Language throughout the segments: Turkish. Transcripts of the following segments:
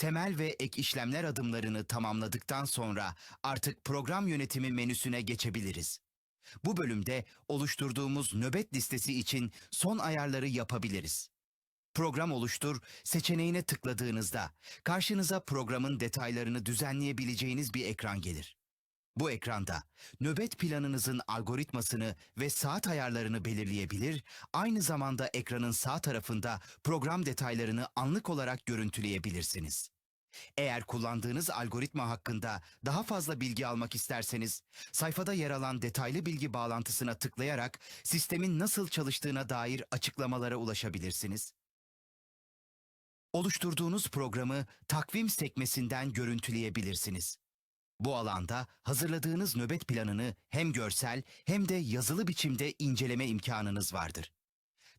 Temel ve ek işlemler adımlarını tamamladıktan sonra artık program yönetimi menüsüne geçebiliriz. Bu bölümde oluşturduğumuz nöbet listesi için son ayarları yapabiliriz. Program oluştur seçeneğine tıkladığınızda karşınıza programın detaylarını düzenleyebileceğiniz bir ekran gelir. Bu ekranda nöbet planınızın algoritmasını ve saat ayarlarını belirleyebilir, aynı zamanda ekranın sağ tarafında program detaylarını anlık olarak görüntüleyebilirsiniz. Eğer kullandığınız algoritma hakkında daha fazla bilgi almak isterseniz, sayfada yer alan detaylı bilgi bağlantısına tıklayarak sistemin nasıl çalıştığına dair açıklamalara ulaşabilirsiniz. Oluşturduğunuz programı takvim sekmesinden görüntüleyebilirsiniz. Bu alanda hazırladığınız nöbet planını hem görsel hem de yazılı biçimde inceleme imkanınız vardır.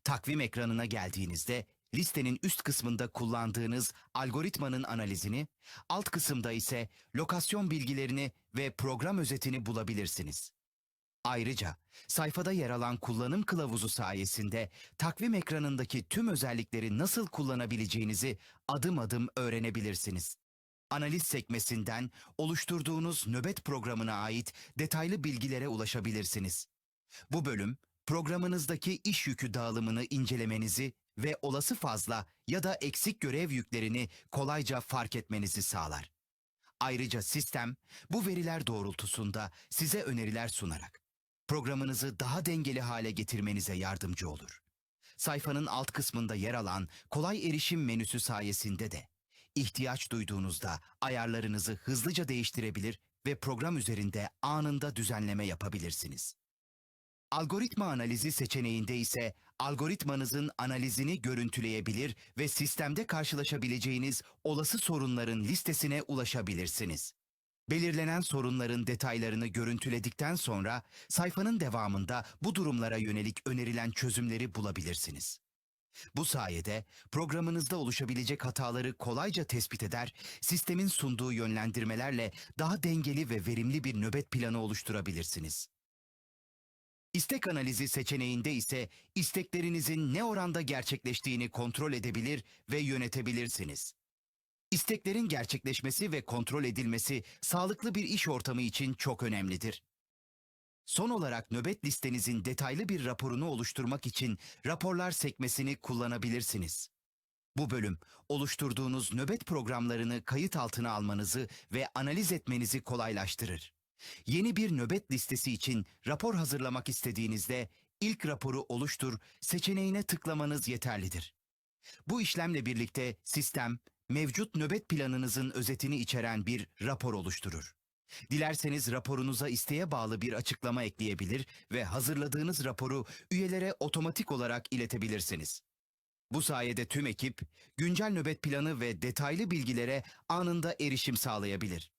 Takvim ekranına geldiğinizde listenin üst kısmında kullandığınız algoritmanın analizini, alt kısımda ise lokasyon bilgilerini ve program özetini bulabilirsiniz. Ayrıca sayfada yer alan kullanım kılavuzu sayesinde takvim ekranındaki tüm özellikleri nasıl kullanabileceğinizi adım adım öğrenebilirsiniz. Analiz sekmesinden oluşturduğunuz nöbet programına ait detaylı bilgilere ulaşabilirsiniz. Bu bölüm programınızdaki iş yükü dağılımını incelemenizi ve olası fazla ya da eksik görev yüklerini kolayca fark etmenizi sağlar. Ayrıca sistem bu veriler doğrultusunda size öneriler sunarak programınızı daha dengeli hale getirmenize yardımcı olur. Sayfanın alt kısmında yer alan kolay erişim menüsü sayesinde de ihtiyaç duyduğunuzda ayarlarınızı hızlıca değiştirebilir ve program üzerinde anında düzenleme yapabilirsiniz. Algoritma analizi seçeneğinde ise algoritmanızın analizini görüntüleyebilir ve sistemde karşılaşabileceğiniz olası sorunların listesine ulaşabilirsiniz. Belirlenen sorunların detaylarını görüntüledikten sonra sayfanın devamında bu durumlara yönelik önerilen çözümleri bulabilirsiniz. Bu sayede programınızda oluşabilecek hataları kolayca tespit eder, sistemin sunduğu yönlendirmelerle daha dengeli ve verimli bir nöbet planı oluşturabilirsiniz. İstek analizi seçeneğinde ise isteklerinizin ne oranda gerçekleştiğini kontrol edebilir ve yönetebilirsiniz. İsteklerin gerçekleşmesi ve kontrol edilmesi sağlıklı bir iş ortamı için çok önemlidir. Son olarak nöbet listenizin detaylı bir raporunu oluşturmak için raporlar sekmesini kullanabilirsiniz. Bu bölüm oluşturduğunuz nöbet programlarını kayıt altına almanızı ve analiz etmenizi kolaylaştırır. Yeni bir nöbet listesi için rapor hazırlamak istediğinizde ilk raporu oluştur seçeneğine tıklamanız yeterlidir. Bu işlemle birlikte sistem mevcut nöbet planınızın özetini içeren bir rapor oluşturur. Dilerseniz raporunuza isteğe bağlı bir açıklama ekleyebilir ve hazırladığınız raporu üyelere otomatik olarak iletebilirsiniz. Bu sayede tüm ekip güncel nöbet planı ve detaylı bilgilere anında erişim sağlayabilir.